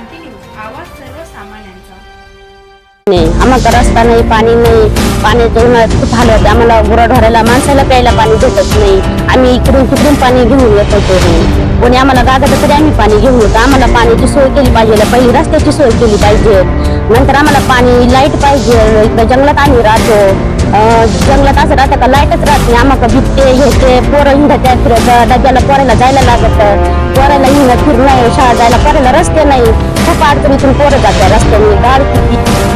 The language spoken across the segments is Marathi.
क्रांती न्यूज आवाज सर्वसामान्यांचा. आम्हाला रस्ता नाही पाणी नाही. पाणी उन्हाळ्यात खूप हाल होते. आम्हाला गुराढोराला माणसाला प्यायला पाणी भेटत नाही. आम्ही इकडून तिकडून पाणी घेऊन येत होतो. कोणी आम्हाला गागात तरी आम्ही पाणी घेऊन येतो आम्हाला पाण्याची सोय केली पाहिजे. पहिली रस्त्याची सोय केली पाहिजे. नंतर आम्हाला पाणी लाइट पाहिजे. इकडे जंगलात आम्ही राहतो. जंगलात असं राहतं का? लाईटच राहत नाही. आम्हाला बिबटे हे ते पोरं हिंडत्या फिरत डब्याला पोरायला जायला लागत. पोरायला हिंडत फिरणं शाळा जायला पोरायला रस्ते नाही. खूप अडचणीतून पोरं जातात रस्त्याने गाड किती.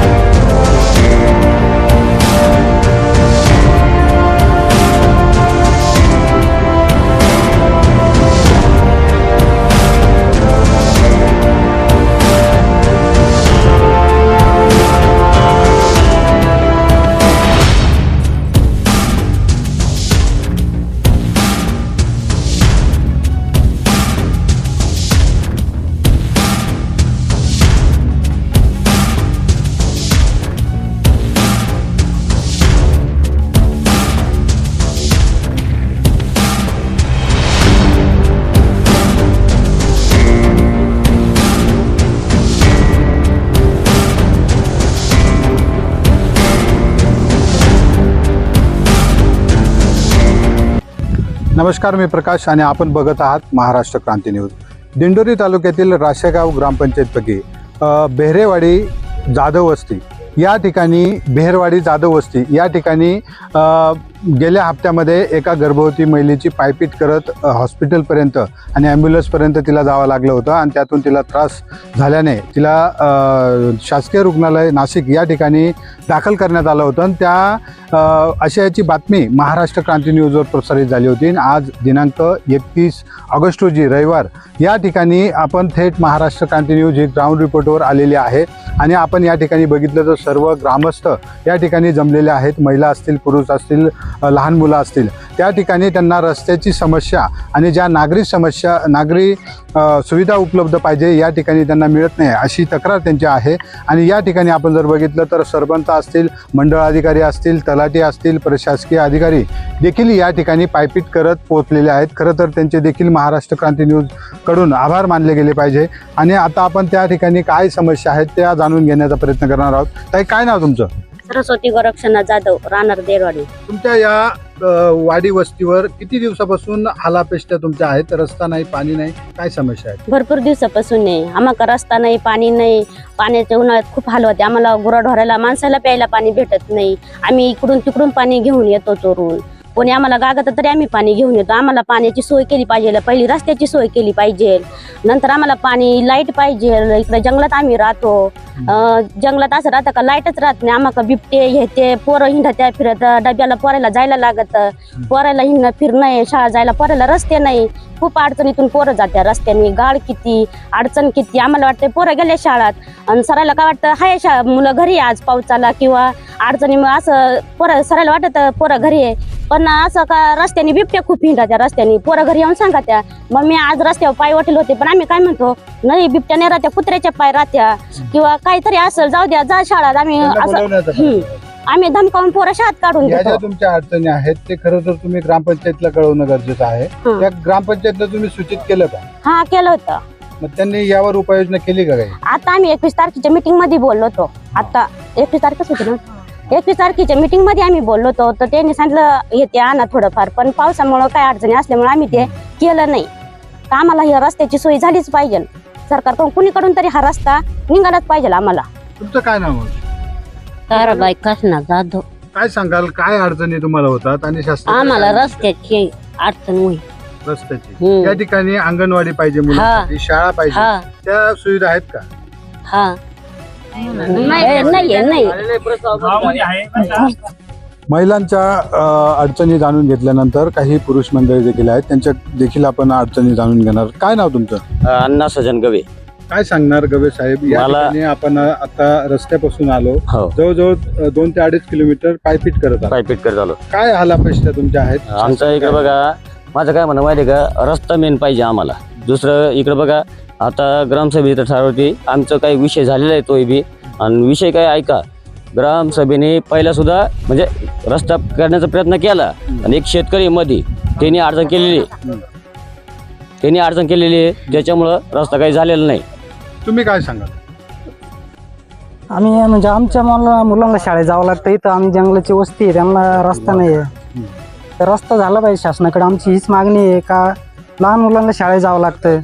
नमस्कार मी प्रकाश आणि आपण बघत आहात महाराष्ट्र क्रांती न्यूज. दिंडोरी तालुक्यातील राशेगाव ग्रामपंचायतपैकी बेहरेवाडी जाधव वस्ती. या ठिकाणी बेहरवाडी जाधव वस्ती. या ठिकाणी गेल्या हप्त्यामध्ये एका गर्भवती महिलेची पायपीट करत हॉस्पिटलपर्यंत आणि ॲम्ब्युलन्सपर्यंत तिला जावं लागलं होतं आणि त्यातून तिला त्रास झाल्याने तिला शासकीय रुग्णालय नाशिक या ठिकाणी दाखल करण्यात आलं होतं. आणि त्या अशा आशयाची बातमी महाराष्ट्र क्रांती न्यूजवर प्रसारित झाली होती. आणि आज दिनांक एकतीस ऑगस्ट रोजी रविवार या ठिकाणी आपण थेट महाराष्ट्र क्रांती न्यूज ही ग्राउंड रिपोर्टवर आलेली आहे. आणि आपण या ठिकाणी बघितलं तर सर्व ग्रामस्थ या ठिकाणी जमलेले आहेत. महिला असतील पुरुष असतील लहान मुलं असतील. त्या ठिकाणी त्यांना रस्त्याची समस्या आणि ज्या नागरी समस्या नागरी सुविधा उपलब्ध पाहिजे या ठिकाणी त्यांना मिळत नाही अशी तक्रार त्यांची आहे. आणि या ठिकाणी आपण जर बघितलं तर सरपंच असतील मंडळ अधिकारी असतील तलाठी असतील प्रशासकीय अधिकारी देखील या ठिकाणी पायपीट करत पोहोचलेले आहेत. खरं तर त्यांचे देखील महाराष्ट्र क्रांती न्यूजकडून आभार मानले गेले पाहिजे. आणि आता आपण त्या ठिकाणी काय समस्या आहेत त्या जाणून घेण्याचा प्रयत्न करणार आहोत. ताई काय नाव तुमचं? सरस्वती गोरक्षनाथ जाधव राहणार देरवाडी. तुमच्या या अ, वाडी वस्तीवर किती दिवसापासून हालापेष्ट्या तुमच्या आहेत? रस्ता नाही पाणी नाही काय समस्या आहेत? भरपूर दिवसापासून नाही. आम्हाला रस्ता नाही पाणी नाही. पाण्याच्या उन्हाळ्यात खूप हाल होते आम्हाला गुराढोराला माणसाला प्यायला पाणी भेटत नाही. आम्ही इकडून तिकडून पाणी घेऊन येतो चोरून. कोणी आम्हाला गागत तरी आम्ही पाणी घेऊन येतो. आम्हाला पाण्याची सोय केली पाहिजे. पहिली रस्त्याची सोय केली पाहिजे. नंतर आम्हाला पाणी लाइट पाहिजे. इकडे जंगलात आम्ही राहतो. जंगलात असं राहतं का लाईटच राहत नाही. आम्हाला बिबटे हे ते पोरं हिंडत्या फिरत. डब्याला पोरायला जायला लागत. पोरायला हिंडणं फिरणं शाळा जायला पोरायला रस्ते नाही. खूप अडचणीतून पोरं जात्या रस्त्याने. गाड किती अडचण किती. आम्हाला वाटतं पोरं गेल्या शाळात. आणि सरायला काय वाटतं? हाय शाळा मुलं घरी आहे आज पावसाला किंवा अडचणीमुळे असं पोरं सरायला वाटत पोरं घरी आहे. पण असं का रस्त्याने बिबट्या खूप हिंडा रस्त्याने. पोरं घरी येऊन सांगा त्या मग मी आज रस्त्यावर पाय वाटेल होते पण आम्ही काय म्हणतो नाही बिबट्या नाही राहत्या कुत्र्याच्या पाय राहत्या. किंवा काहीतरी असेल जाऊ द्या जा शाळात आम्ही असं हम्म. आम्ही धमकावून पोरं शाळेत काढून या ज्या देतो तुमच्या अडचणी आहेत ते खरं तर तुम्ही ग्रामपंचायतला कळवणं गरजेचं आहे. हं. त्या ग्रामपंचायतला तुम्ही सूचित केलं का? हा केलं होतं. मग त्यांनी यावर उपाययोजना केली का काही? आता आम्ही एकवीस तारखेच्या मीटिंगमध्ये बोललो होतो. आता एकवीस तारखेच होती ना? एकवीस तारखेच्या मीटिंगमध्ये आम्ही बोललो होतो तर त्यांनी सांगितलं येते आणा थोडंफार पण पावसामुळं काय अडचणी असल्यामुळे आम्ही ते केलं नाही. तर आम्हाला ही रस्त्याची सोय झालीच पाहिजे. सरकारकडून कुणीकडून तरी हा रस्ता निघालाच पाहिजे आम्हाला. तुमचं काय नाव आहे? ताराबाई कसना जाधव काय सांगाल काय अडचणी तुम्हाला होतात आणि आम्हाला रस्त्याची अडचण होईल. रस्त्याची. हम्म. या ठिकाणी अंगणवाडी पाहिजे मुलांसाठी शाळा पाहिजे. हा. त्या सुविधा आहेत का? हा. नाही नाही नाही महिलांच्या अडचणी जाणून घेतल्यानंतर काही पुरुष मंडळी देखील आहेत. त्यांच्या देखील आपण अडचणी जाणून घेणार. काय नाव तुमचं? अण्णा सजन गवे. काय सांगणार गवे साहेब? या मला- ठिकाणी आपण आता रस्त्यापासून आलो. हो. जवळजवळ दोन ते अडीच किलोमीटर पायपीट करत आहोत. पायपीट करत आलो. काय हालापेष्ट्या तुमच्या आहेत? आमच्या इकडे बघा माझं काय म्हणणं माहिती आहे का? रस्ता मेन पाहिजे आम्हाला. दुसरं इकडे बघा आता ग्रामसभेत ठरवती आमचं काही विषय झालेला आहे तो बी. आणि विषय काय ऐका ग्रामसभेने पहिला सुद्धा म्हणजे रस्ता करण्याचा प्रयत्न केला आणि एक शेतकरी मध्ये त्यांनी अडचण केलेली. आहे. त्यांनी अडचण केलेली आहे त्याच्यामुळं रस्ता काही झालेला नाही. तुम्ही काय सांगाल? आम्ही म्हणजे आमच्या मुला मुलांना शाळेत जावं लागतं इथं आम्ही जंगलाची वस्ती आहे त्यांना रस्ता नाही आहे. तर रस्ता झाला पाहिजे शासनाकडे आमची हीच मागणी आहे का लहान मुलांना शाळेत जावं लागतं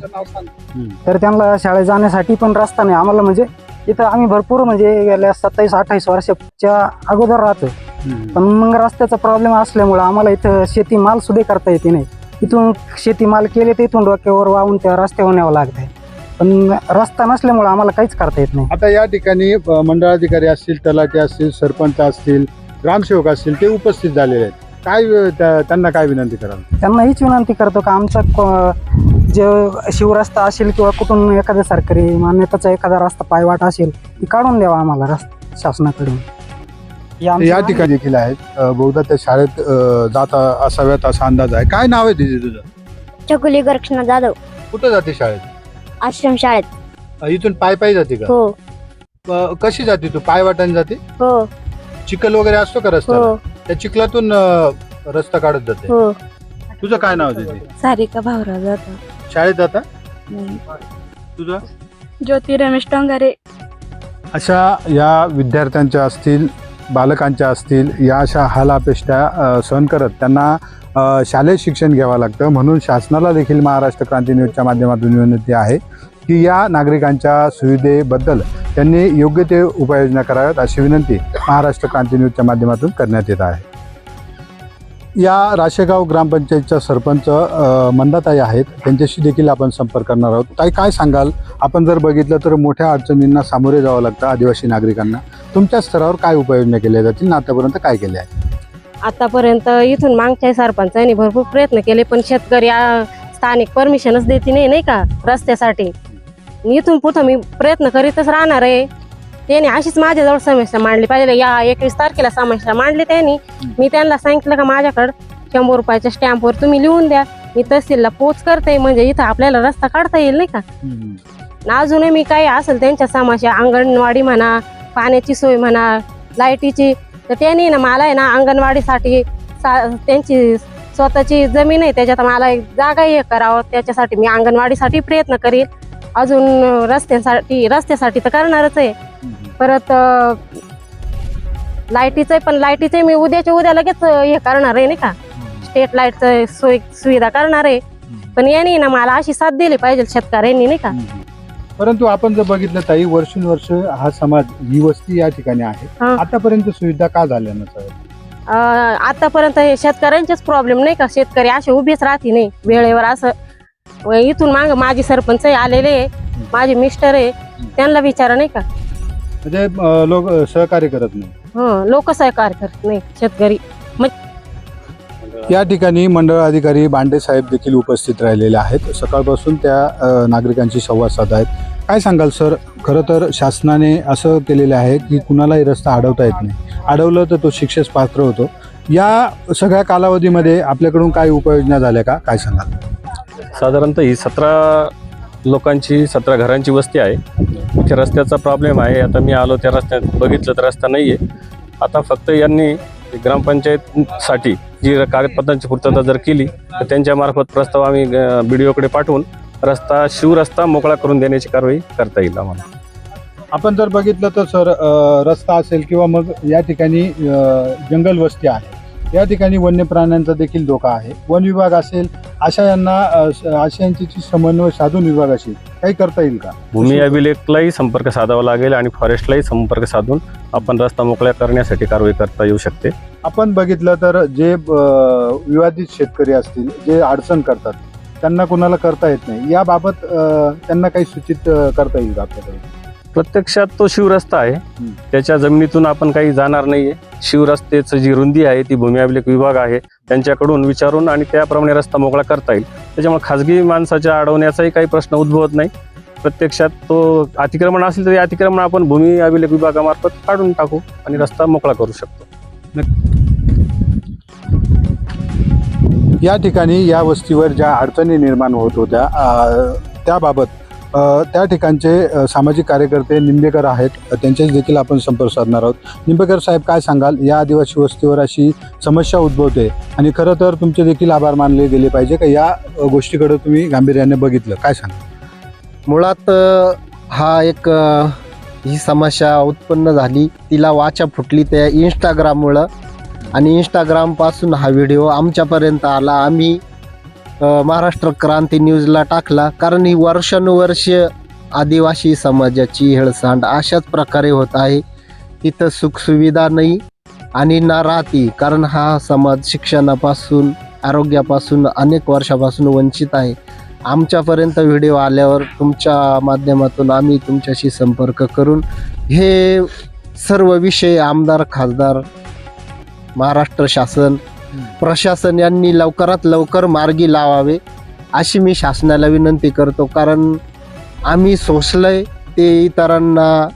तर त्यांना शाळेत जाण्यासाठी पण रस्ता नाही. आम्हाला म्हणजे इथं आम्ही भरपूर म्हणजे गेल्या सत्तावीस अठ्ठावीस वर्षाच्या अगोदर राहतो पण मग रस्त्याचा प्रॉब्लेम असल्यामुळं आम्हाला इथं शेतीमाल सुद्धा करता येते नाही. इथून शेतीमाल केले तर इथून डोक्यावर वाहून त्या रस्त्यावर न्यावं लागतंय. पण रस्ता नसल्यामुळं आम्हाला काहीच करता येत नाही. आता या ठिकाणी मंडळाधिकारी असतील तलाठी असतील सरपंच असतील ग्रामसेवक असतील ते उपस्थित झालेले आहेत. काय अ, त्या- त्यांना काय विनंती कराल? त्यांना हीच विनंती करतो का आमचा क- जे शिवरस्ता असेल किंवा कुठून एखाद्या सरकारी मान्यताचा एखादा रस्ता पायवाट असेल ती काढून द्यावा आम्हाला रस्ता शासनाकडून. ही आमची या मागणी ठिकाणी देखील आहेत. अ, बहुधा त्या शाळेत अ, जात असाव्यात असा अंदाज आहे. काय नाव आहे दिदी तुझं? चकुली गोरक्षनाथ जाधव. कुठं जाते शाळेत? आश्रम शाळेत. अ, इथून पाय पायी जाते का? हो. अ, कशी जाते तू? पाय वाटाने जाते? हो. चिखल वगैरे असतो का रस्ता हो. त्या चिखलातून अ, रस्ता काढत जाते. हो. तुझं काय नाव आहे दिदी सारिका भाऊराव जातो शाळेत जाता? तुझं? ज्योती रमेश टोंगारे. अशा या विद्यार्थ्यांच्या असतील बालकांच्या असतील या अशा हालापेष्टा अ, सहन करत त्यांना अ, शालेय शिक्षण घ्यावं लागतं. म्हणून शासनाला देखील महाराष्ट्र क्रांती न्यूजच्या माध्यमातून विनंती आहे की या नागरिकांच्या सुविधेबद्दल त्यांनी योग्य ते उपाययोजना कराव्यात अशी विनंती महाराष्ट्र क्रांती न्यूजच्या माध्यमातून करण्यात येत आहे. या राशेगाव ग्रामपंचायतच्या सरपंच मंदाताई आहेत. त्यांच्याशी देखील आपण संपर्क करणार आहोत. ताई काय सांगाल? आपण जर बघितलं तर मोठ्या अडचणींना सामोरे जावं लागतं आदिवासी नागरिकांना. तुमच्या स्तरावर काय उपाययोजना केल्या जातील? ना आतापर्यंत काय केले आहे? आतापर्यंत इथून मागच्या सरपंचांनी भरपूर प्रयत्न केले पण शेतकरी स्थानिक परमिशनच देते नाही नाही का? रस्त्यासाठी. इथून पुढं मी प्रयत्न करीतच राहणार आहे. त्याने अशीच माझ्याजवळ समस्या मांडली. पाहिजे या एकवीस तारखेला समस्या मांडली त्यांनी. मी त्यांना सांगितलं का माझ्याकडं शंभर रुपयाच्या स्टॅम्पवर तुम्ही लिहून द्या. मी तहसीलला पोच करते. म्हणजे इथं आपल्याला रस्ता काढता येईल नाही का? अजूनही मी काही असेल त्यांच्या समस्या अंगणवाडी म्हणा पाण्याची सोय म्हणा लाईटीची तर त्यांनी ना मला आहे ना अंगणवाडीसाठी सा त्यांची स्वतःची जमीन आहे. त्याच्यात मला एक जागा हे करावं. त्याच्यासाठी मी अंगणवाडीसाठी प्रयत्न करील अजून रस्त्यासाठी रस्त्यासाठी तर करणारच आहे. परत लाईटीचं पण लाईटीचं मी उद्याच्या उद्या लगेच हे करणार आहे नाही का? स्टेट लाईटचं सोय सुविधा करणार आहे. पण यांनी ना मला अशी साथ दिली पाहिजे शेतकऱ्यांनी नाही का? परंतु आपण जर बघितलं ताई वर्षानुवर्ष हा समाज ही वस्ती या ठिकाणी आहे. आतापर्यंत सुविधा का झाल्या नसाव्यात अं, आतापर्यंत हे शेतकऱ्यांचेच प्रॉब्लेम नाही का? शेतकरी असे उभेच राहते नाही? वेळेवर असं इथून माग माझे सरपंच आलेले माझे मिस्टर आहे. त्यांना विचारा नाही का? म्हणजे लोक सहकार्य करत नाही. हो लोक सहकार करत नाही शेतकरी. या ठिकाणी मंडळ अधिकारी बांडे साहेब देखील उपस्थित राहिलेले आहेत. सकाळपासून त्या अ, नागरिकांशी संवाद साध आहेत. काय सांगाल सर? खरं तर शासनाने असं केलेलं आहे की कुणालाही रस्ता अडवता येत नाही. अडवलं तर तो शिक्षेस पात्र होतो. या सगळ्या कालावधीमध्ये आपल्याकडून काय उपाययोजना झाल्या का? काय सांगाल? साधारणतः ही सतरा लोकांची सतरा घरांची वस्ती आहे. इथे रस्त्याचा प्रॉब्लेम आहे. आता मी आलो त्या रस्त्यात बघितलं तर रस्ता नाही आहे आता फक्त यांनी ग्रामपंचायतसाठी जी कागदपत्रांची पूर्तता जर केली तर त्यांच्यामार्फत प्रस्ताव आम्ही बी डी ओकडे पाठवून रस्ता शिवरस्ता मोकळा करून देण्याची कारवाई करता येईल आम्हाला. आपण जर बघितलं तर सर रस्ता असेल किंवा मग या ठिकाणी जंगल वस्ती आहे. या ठिकाणी वन्य प्राण्यांचा देखील धोका आहे. वन विभाग असेल अशा यांना अ, स- अशा यांची जी समन्वय साधून विभागाशी काही करता येईल का? भूमी अभिलेखलाही संपर्क साधावा लागेल आणि फॉरेस्टलाही संपर्क साधून आपण रस्ता मोकळा करण्यासाठी कारवाई करता येऊ शकते. आपण बघितलं तर जे विवादित शेतकरी असतील जे अडचण करतात त्यांना कोणाला करता येत नाही. याबाबत त्यांना काही सूचित करता येईल का आपल्याकडे? प्रत्यक्षात तो शिवरस्ता आहे. त्याच्या जमिनीतून आपण काही जाणार नाहीये. शिवरस्त्याचं जी रुंदी आहे ती भूमी अभिलेख विभाग आहे. त्यांच्याकडून विचारून आणि त्याप्रमाणे रस्ता मोकळा करता येईल. त्याच्यामुळे खाजगी माणसाच्या अडवण्याचाही काही प्रश्न उद्भवत नाही. प्रत्यक्षात तो अतिक्रमण असेल तर अतिक्रमण आपण भूमी अभिलेख विभागामार्फत काढून टाकू आणि रस्ता मोकळा करू शकतो. या ठिकाणी या वस्तीवर ज्या अडचणी निर्माण होत होत्या त्याबाबत त्या ठिकाणचे सामाजिक कार्यकर्ते निंबेकर आहेत. त्यांच्याशी देखील आपण संपर्क साधणार आहोत. निंबेकर साहेब काय सांगाल? या आदिवासी वस्तीवर अशी समस्या उद्भवते आणि खरं तर तुमचे देखील आभार मानले गेले पाहिजे का? या गोष्टीकडे तुम्ही गांभीर्याने बघितलं. काय सांगा मुळात हा एक ही समस्या उत्पन्न झाली. तिला वाचा फुटली त्या इंस्टाग्राममुळं आणि इंस्टाग्रामपासून हा व्हिडिओ आमच्यापर्यंत आला. आम्ही महाराष्ट्र क्रांती न्यूजला टाकला. कारण ही वर्षानुवर्ष आदिवासी समाजाची हेळसांड अशाच प्रकारे होत आहे. तिथं सुखसुविधा नाही आणि ना राहती. कारण हा समाज शिक्षणापासून आरोग्यापासून अनेक वर्षापासून वंचित आहे. आमच्यापर्यंत व्हिडिओ आल्यावर तुमच्या माध्यमातून आम्ही तुमच्याशी संपर्क करून हे सर्व विषय आमदार खासदार महाराष्ट्र शासन प्रशासन यांनी लवकरात लवकर मार्गी लावावे अशी मी शासनाला विनंती करतो. कारण आम्ही सोसलंय ते इतरांना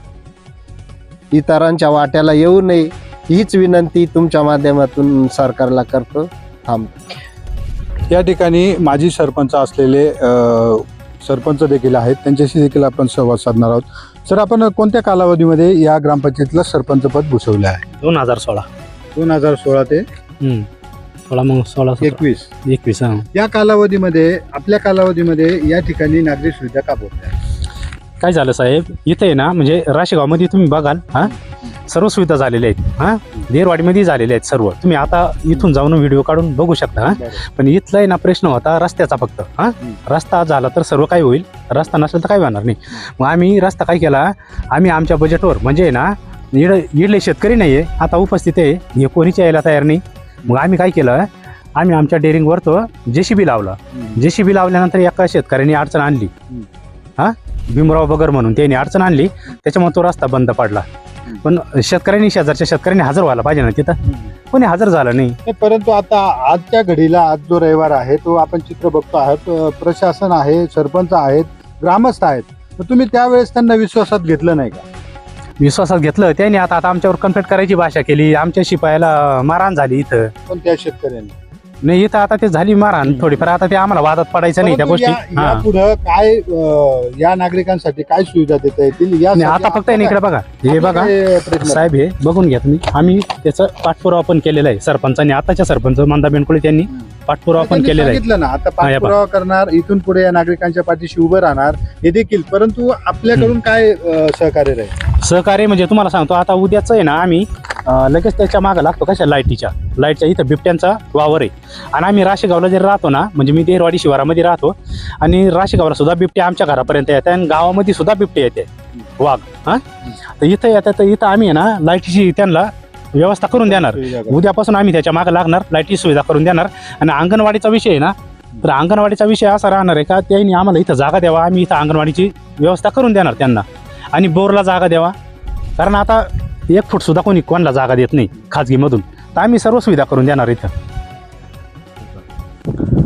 इतरांच्या वाट्याला येऊ नये हीच विनंती तुमच्या माध्यमातून सरकारला करतो. थांबतो या ठिकाणी माजी सरपंच असलेले सरपंच देखील आहेत. त्यांच्याशी देखील आपण संवाद साधणार आहोत. सर आपण कोणत्या कालावधीमध्ये या ग्रामपंचायतीला सरपंच पद भूषवलं आहे? दोन हजार सोळा. दोन हजार सोळा ते. सोळा मग सोळा. एकवीस. एकवीस हा. या कालावधीमध्ये आपल्या कालावधीमध्ये या ठिकाणी नागरिक सुविधा का पोहोचल्या काय झालं साहेब? इथे आहे ना म्हणजे राशेगावमध्ये तुम्ही बघाल हा सर्व सुविधा झालेल्या आहेत हा. देरवाडीमध्ये झालेल्या आहेत सर्व. तुम्ही आता इथून जाऊन व्हिडिओ काढून बघू शकता हा. पण इथला आहे ना प्रश्न होता रस्त्याचा फक्त हा. रस्ता झाला तर सर्व काही होईल. रस्ता नसेल तर काही होणार नाही. मग आम्ही रस्ता काय केला? आम्ही आमच्या बजेटवर म्हणजे ना इड इडले शेतकरी नाही आहे आता उपस्थित आहे. हे कोणीच यायला तयार नाही. मग आम्ही काय केलं आम्ही आमच्या डेअरिंगवर तो जे सी बी लावला. जे सी बी लावल्यानंतर एका शेतकऱ्याने अडचण आणली. हा? भीमराव बगर म्हणून त्यांनी अडचण आणली. त्याच्यामुळे तो रस्ता बंद पडला. पण शेतकऱ्यांनी शेजारच्या शेतकऱ्यांनी हजर व्हायला पाहिजे ना तिथं? कोणी हजर झालं नाही. परंतु आता आजच्या घडीला आज जो रविवार आहे तो आपण चित्र बघतो आहोत. प्रशासन आहे सरपंच आहेत ग्रामस्थ आहेत. तर तुम्ही त्यावेळेस त्यांना विश्वासात घेतलं नाही का? विश्वासात घेतलं त्यांनी आता आता आमच्यावर कन्फ्लिक्ट करायची भाषा केली. आमच्या शिपायाला मारहाण झाली इथं. पण त्या शेतकऱ्यांनी? नाही इथं आता ते झाली मारहाण थोडीफार. आता ते आम्हाला वादात पडायचं नाही त्या गोष्टी. हा. काय अ, या नागरिकांसाठी काय सुविधा देता येतील? या नाही, आता फक्त आहे ना इकडे बघा. हे बघा साहेब हे बघून घ्या तुम्ही. आम्ही त्याचा पाठपुरावा पण केलेला आहे सरपंचांनी. आताच्या सरपंच मंदा बेनकुळे त्यांनी पाठपुरावा पण केलेला आहे. सांगितलं ना आता हा, पाठपुरावा करणार इथून पुढे या नागरिकांच्या पाठीशी उभं राहणार हे देखील. परंतु आपल्याकडून काय अ, सहकार्य राहील? सहकार्य म्हणजे तुम्हाला सांगतो आता उद्याच आहे ना आम्ही अं, लगेच त्याच्या मागं लागतो कशा लाईटीच्या. लाईटच्या इथं बिबट्यांचा वावर आहे. आणि आम्ही राशेगावला जरी राहतो ना म्हणजे मी देरवाडी शिवारामध्ये राहतो आणि राशेगावला सुद्धा बिबटे आमच्या घरापर्यंत येते आणि गावामध्ये सुद्धा बिबटे येते वाघ हा? तर इथं येतात तर इथं आम्ही आहे ना लाईटीची त्यांना व्यवस्था करून देणार. उद्यापासून आम्ही त्याच्यामागे लागणार. लाईटची सुविधा करून देणार. आणि अंगणवाडीचा विषय आहे ना तर अंगणवाडीचा विषय असा राहणार आहे का त्यांनी आम्हाला इथं जागा द्यावा. आम्ही इथं अंगणवाडीची व्यवस्था करून देणार त्यांना. आणि बोरला जागा द्यावा. कारण आता एक फूट सुद्धा कोणी कोणाला जागा देत नाही खाजगीमधून. तर आम्ही सर्व सुविधा करून देणार इथं.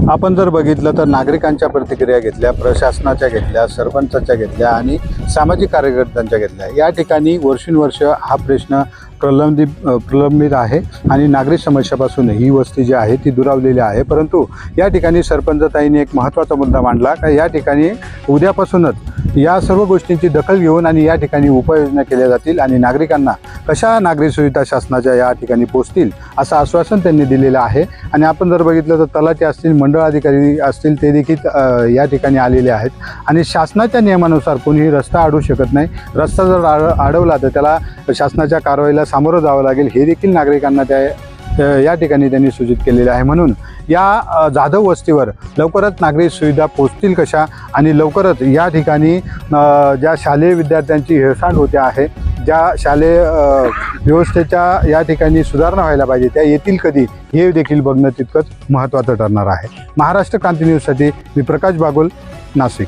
आपण जर बघितलं तर नागरिकांच्या प्रतिक्रिया घेतल्या प्रशासनाच्या घेतल्या सरपंचाच्या घेतल्या आणि सामाजिक कार्यकर्त्यांच्या घेतल्या. या ठिकाणी वर्षानुवर्ष हा प्रश्न प्रलंबित प्रलंबित आहे आणि नागरिक समस्यापासून ही वस्ती जी आहे ती दुरावलेली आहे. परंतु या ठिकाणी सरपंचताईने एक महत्त्वाचा मुद्दा मांडला. का या ठिकाणी उद्यापासूनच या सर्व गोष्टींची दखल घेऊन आणि या ठिकाणी उपाययोजना केल्या जातील आणि नागरिकांना कशा नागरी सुविधा शासनाच्या या ठिकाणी पोचतील असं आश्वासन त्यांनी दिलेलं आहे. आणि आपण जर बघितलं तर तलाठी असतील मंडळ अधिकारी असतील ते देखील या ठिकाणी आलेले आहेत. आणि शासनाच्या नियमानुसार कोणीही रस्ता अडवू शकत नाही. रस्ता जर आड अडवला तर त्याला शासनाच्या कारवाईला सामोरं जावं लागेल हे देखील नागरिकांना त्या या ठिकाणी त्यांनी सूचित केलेले आहे. म्हणून या जाधव वस्तीवर लवकरच नागरिक सुविधा पोचतील कशा आणि लवकरच या ठिकाणी ज्या शालेय विद्यार्थ्यांची हेळसांड होते आहे ज्या शालेय व्यवस्थेच्या या ठिकाणी सुधारणा व्हायला पाहिजे त्या येतील कधी हे देखील बघणं तितकंच महत्त्वाचं ठरणार आहे. महाराष्ट्र क्रांती न्यूजसाठी मी प्रकाश बागुल नाशिक.